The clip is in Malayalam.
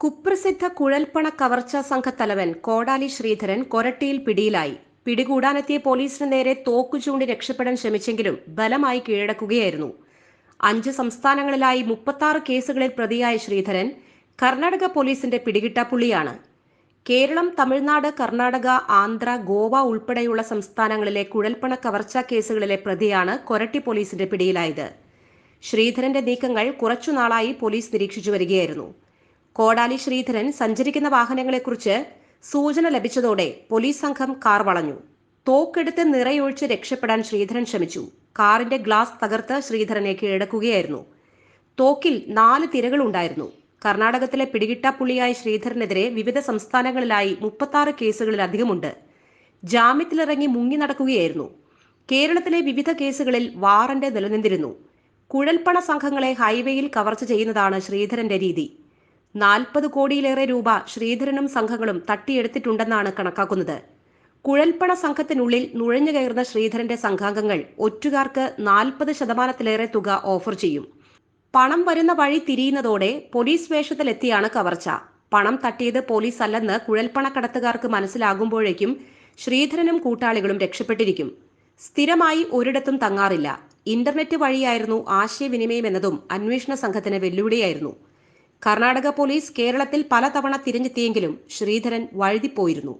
കുപ്രസിദ്ധ കുഴൽപ്പണ കവർച്ചാ സംഘത്തലവൻ കോടാലി ശ്രീധരൻ കൊരട്ടിയിൽ പിടിയിലായി. പിടികൂടാനെത്തിയ പോലീസിന് നേരെ തോക്കു ചൂണ്ടി രക്ഷപ്പെടാൻ ശ്രമിച്ചെങ്കിലും ബലമായി കീഴടക്കുകയായിരുന്നു. അഞ്ച് സംസ്ഥാനങ്ങളിലായി മുപ്പത്താറ് കേസുകളിൽ പ്രതിയായ ശ്രീധരൻ കർണാടക പോലീസിന്റെ പിടികിട്ടാപ്പുള്ളിയാണ് കേരളം തമിഴ്നാട് കർണാടക ആന്ധ്ര ഗോവ ഉൾപ്പെടെയുള്ള സംസ്ഥാനങ്ങളിലെ കുഴൽപ്പണ കവർച്ചാ കേസുകളിലെ പ്രതിയാണ് കൊരട്ടി പോലീസിന്റെ പിടിയിലായത്. ശ്രീധരന്റെ നീക്കങ്ങൾ കുറച്ചുനാളായി പോലീസ് നിരീക്ഷിച്ചു വരികയായിരുന്നു. കോടാലി ശ്രീധരൻ സഞ്ചരിക്കുന്ന വാഹനങ്ങളെക്കുറിച്ച് സൂചന ലഭിച്ചതോടെ പോലീസ് സംഘം കാർ വളഞ്ഞു. തോക്കെടുത്ത് നിറയൊഴിച്ച് രക്ഷപ്പെടാൻ ശ്രീധരൻ ശ്രമിച്ചു. കാറിന്റെ ഗ്ലാസ് തകർത്ത് ശ്രീധരനെ കീഴടക്കുകയായിരുന്നു. തോക്കിൽ നാല് തിരകളുണ്ടായിരുന്നു. കർണാടകത്തിലെ പിടികിട്ടാപ്പുള്ളിയായ ശ്രീധരനെതിരെ വിവിധ സംസ്ഥാനങ്ങളിലായി മുപ്പത്താറ് കേസുകളിലധികമുണ്ട്. ജാമ്യത്തിലിറങ്ങി മുങ്ങി നടക്കുകയായിരുന്നു. കേരളത്തിലെ വിവിധ കേസുകളിൽ വാറന്റ് നിലനിന്നിരുന്നു. കുഴൽപ്പണ സംഘങ്ങളെ ഹൈവേയിൽ കവർച്ച ചെയ്യുന്നതാണ് ശ്രീധരന്റെ രീതി. നാൽപ്പത് കോടിയിലേറെ രൂപ ശ്രീധരനും സംഘങ്ങളും തട്ടിയെടുത്തിട്ടുണ്ടെന്നാണ് കണക്കാക്കുന്നത്. കുഴൽപ്പണ സംഘത്തിനുള്ളിൽ നുഴഞ്ഞു കയറുന്ന ശ്രീധരന്റെ സംഘാംഗങ്ങൾ ഒറ്റുകാർക്ക് നാൽപ്പത് ശതമാനത്തിലേറെ തുക ഓഫർ ചെയ്യും. പണം വരുന്ന വഴി തിരിയുന്നതോടെ പോലീസ് വേഷത്തിലെത്തിയാണ് കവർച്ച. പണം തട്ടിയത് പോലീസ് അല്ലെന്ന് കുഴൽപ്പണ കടത്തുകാർക്ക് മനസ്സിലാകുമ്പോഴേക്കും ശ്രീധരനും കൂട്ടാളികളും രക്ഷപ്പെട്ടിരിക്കും. സ്ഥിരമായി ഒരിടത്തും തങ്ങാറില്ല. ഇന്റർനെറ്റ് വഴിയായിരുന്നു ആശയവിനിമയം എന്നതും അന്വേഷണ സംഘത്തിന് വെല്ലുവിളിയായിരുന്നു. കർണാടക പോലീസ് കേരളത്തിൽ പലതവണ തിരഞ്ഞെത്തിയെങ്കിലും ശ്രീധരൻ വഴുതിപ്പോയിരുന്നു